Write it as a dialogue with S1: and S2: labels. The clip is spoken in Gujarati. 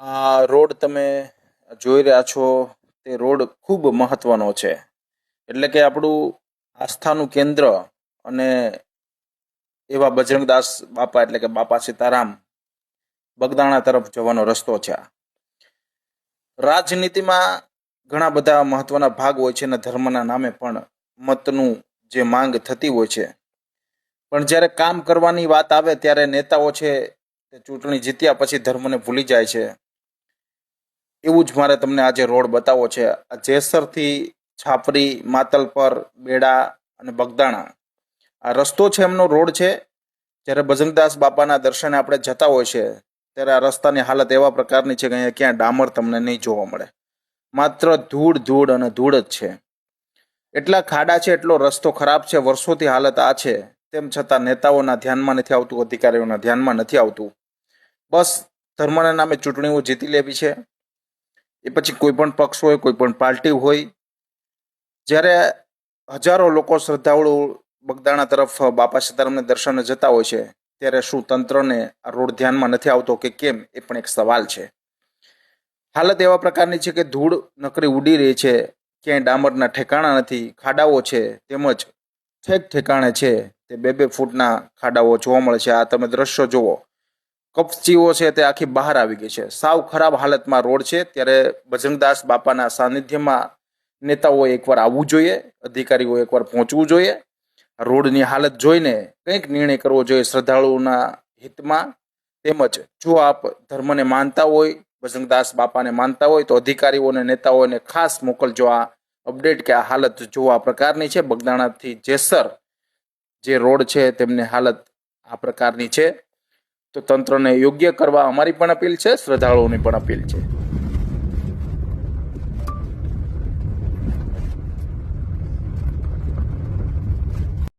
S1: આ રોડ તમે જોઈ રહ્યા છો, તે રોડ ખૂબ મહત્વનો છે. એટલે કે આપણું આસ્થાનું કેન્દ્ર અને એવા બજરંગદાસ બાપા એટલે કે બાપા સીતારામ બગદાણા તરફ જવાનો રસ્તો છે રાજનીતિમાં ઘણા બધા મહત્વના ભાગ હોય છે અને ધર્મના નામે પણ મતનું જે માંગ થતી હોય છે. પણ જ્યારે કામ કરવાની વાત આવે ત્યારે નેતાઓ છે તે ચૂંટણી જીત્યા પછી ધર્મને ભૂલી જાય છે. એવું જ મારે તમને આજે રોડ બતાવવો છે. આ જેસરથી છાપરી માતલપર બેડા અને બગદાણા. આ રસ્તો છે એમનો રોડ છે. જ્યારે ભજનદાસ બાપાના દર્શને આપણે જતા હોય છે, ત્યારે આ રસ્તાની હાલત એવા પ્રકારની છે કે અહીંયા ક્યાં ડામર તમને નહીં જોવા મળે. માત્ર ધૂળ ધૂળ અને ધૂળ જ છે. એટલા ખાડા છે, એટલો રસ્તો ખરાબ છે. વર્ષોથી હાલત આ છે. તેમ છતાં નેતાઓના ધ્યાનમાં નથી આવતું, અધિકારીઓના ધ્યાનમાં નથી આવતું. બસ ધર્મના નામે ચૂંટણીઓ જીતી લેવી છે. એ પછી કોઈ પણ પક્ષ હોય, કોઈ પણ પાર્ટી હોય, જ્યારે હજારો લોકો શ્રદ્ધાળુ બગદાણા તરફ બાપા સીતારામને દર્શને જતા હોય છે, ત્યારે શું તંત્રને આ રોડ ધ્યાનમાં નથી આવતો કે કેમ, એ પણ એક સવાલ છે. હાલત એવા પ્રકારની છે કે ધૂળ નકરી ઉડી રહી છે, ક્યાંય ડામરના ઠેકાણા નથી, ખાડાઓ છે, તેમજ ઠેક ઠેકાણે છે, તે બે બે ફૂટના ખાડાઓ જોવા મળે છે. આ તમે દ્રશ્યો જુઓ. કપચીઓ છે તે આખી બહાર આવી ગઈ છે. સાવ ખરાબ હાલતમાં રોડ છે. ત્યારે બજરંગદાસ બાપાના સાનિધ્યમાં નેતાઓએ એકવાર આવવું જોઈએ, અધિકારીઓ એકવાર પહોંચવું જોઈએ. રોડની હાલત જોઈને કંઈક નિર્ણય કરવો જોઈએ શ્રદ્ધાળુઓના હિતમાં. તેમજ જો આપ ધર્મને માનતા હોય બજરંગદાસ બાપાને માનતા હોય, તો અધિકારીઓને નેતાઓને ખાસ મોકલજો આ અપડેટ કે આ હાલત જો આ પ્રકારની છે. બગદાણાથી જેસર જે રોડ છે, તેમની હાલત આ પ્રકારની છે. તો તંત્રને યોગ્ય કરવા અમારી પણ અપીલ છે શ્રદ્ધાળુઓની પણ અપીલ છે.